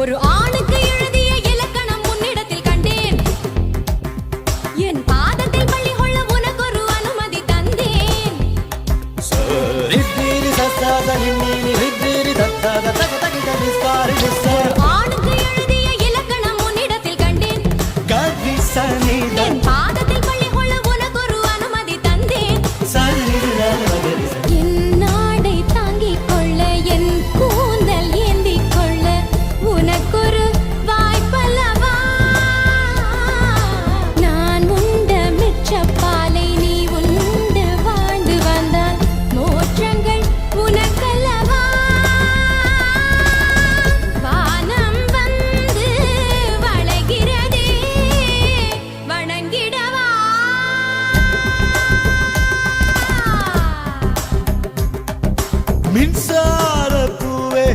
ஒரு ஆணுக்கு எழுதிய இலக்கணம் உன்னிடத்தில் கண்டேன். என் பாதத்தில் பள்ளி கொள்ள உனக்கு ஒரு அனுமதி தந்தேன். தத்தாத தக தகித விஸ்தாரி மின்சார பூவே